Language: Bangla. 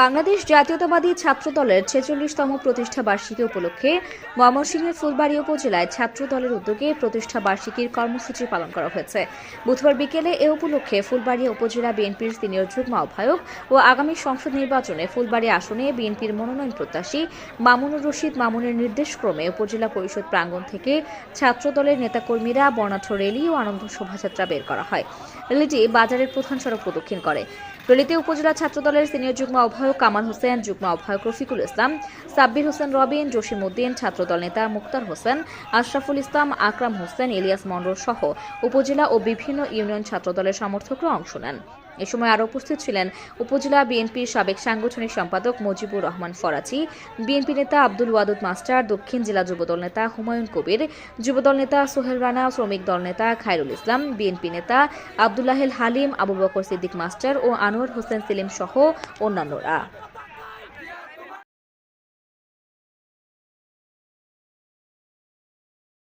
বাংলাদেশ জাতীয়তাবাদী ছাত্র দলের ছেচল্লিশতম প্রতিষ্ঠা বার্ষিকী উপলক্ষে ময়মনসিংহের ফুলবাড়ি উপজেলায় ছাত্র দলের উদ্যোগে প্রতিষ্ঠা বার্ষিকীর কর্মসূচি পালন করা হয়েছে। বুধবার বিকেলে এ উপলক্ষে ফুলবাড়ি উপজেলা বিএনপির সিনিয়র যুগ্ম আহ্বায়ক ও আগামী সংসদ নির্বাচনে ফুলবাড়ি আসনে বিএনপির মনোনয়ন প্রত্যাশী মামুনুর রশিদ মামুনের নির্দেশক্রমে উপজেলা পরিষদ প্রাঙ্গণ থেকে ছাত্রদলের নেতাকর্মীরা বর্ণাঢ্য রেলি ও আনন্দ শোভাযাত্রা বের করা হয়। রেলিটি বাজারের প্রধান সড়ক প্রদক্ষিণ করে। রেলিতে উপজেলা ছাত্রদলের সিনিয়র যুগ্ম আহ্বায়ক কামাল হোসেন, যুগ্ম আহ্বায়ক রফিকুল ইসলাম, সাব্বির হোসেন রবিন জসিম উদ্দিন ছাত্রদল নেতা মুক্তার হোসেন, আশরাফুল ইসলাম, আকরাম হোসেন, ইলিয়াস মন্ডল সহ উপজেলা ও বিভিন্ন ইউনিয়ন ছাত্রদলের সমর্থকরা অংশ নেন। এ সময় আরও উপস্থিত ছিলেন উপজেলা বিএনপির সাবেক সাংগঠনিক সম্পাদক মুজিবুর রহমান ফরাচি বিএনপি নেতা আব্দুল ওয়াদুদ মাস্টার, দক্ষিণ জেলা যুবদল নেতা হুমায়ুন কবির, যুবদল নেতা সোহেল রানা, শ্রমিক দল নেতা খায়রুল ইসলাম, বিএনপি নেতা আবদুল্লাহেল হালিম, আবু বকর সিদ্দিক মাস্টার ও আনোয়ার হোসেন সেলিম সহ অন্যান্যরা।